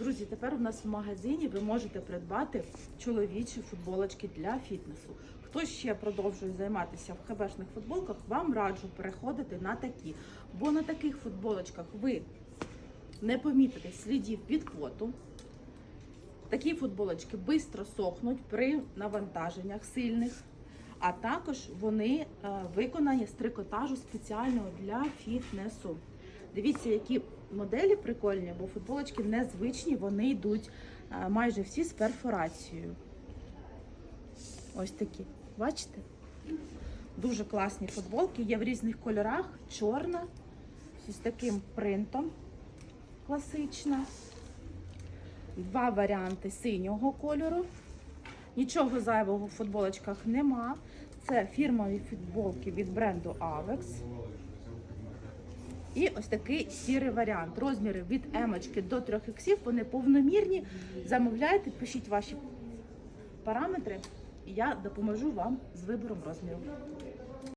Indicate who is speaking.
Speaker 1: Друзі, тепер у нас в магазині ви можете придбати чоловічі футболочки для фітнесу. Хто ще продовжує займатися в хебешних футболках, вам раджу переходити на такі. Бо на таких футболочках ви не помітите слідів від поту. Такі футболочки швидко сохнуть при навантаженнях сильних, а також вони е, виконані з трикотажу спеціального для фітнесу. Дивіться, які моделі прикольні, бо футболочки незвичні, вони йдуть е, майже всі з перфорацією. Ось такі. Бачите? Дуже класні футболки, є в різних кольорах. Чорна, з таким принтом класична. Два варіанти синього кольору. Нічого зайвого в футболочках нема. Це фірмові футболки від бренду Avex. І ось такий сірий варіант. Розміри від емочки до 3 іксів, вони повномірні. Замовляйте, пишіть ваші параметри, і я допоможу вам з вибором розміру.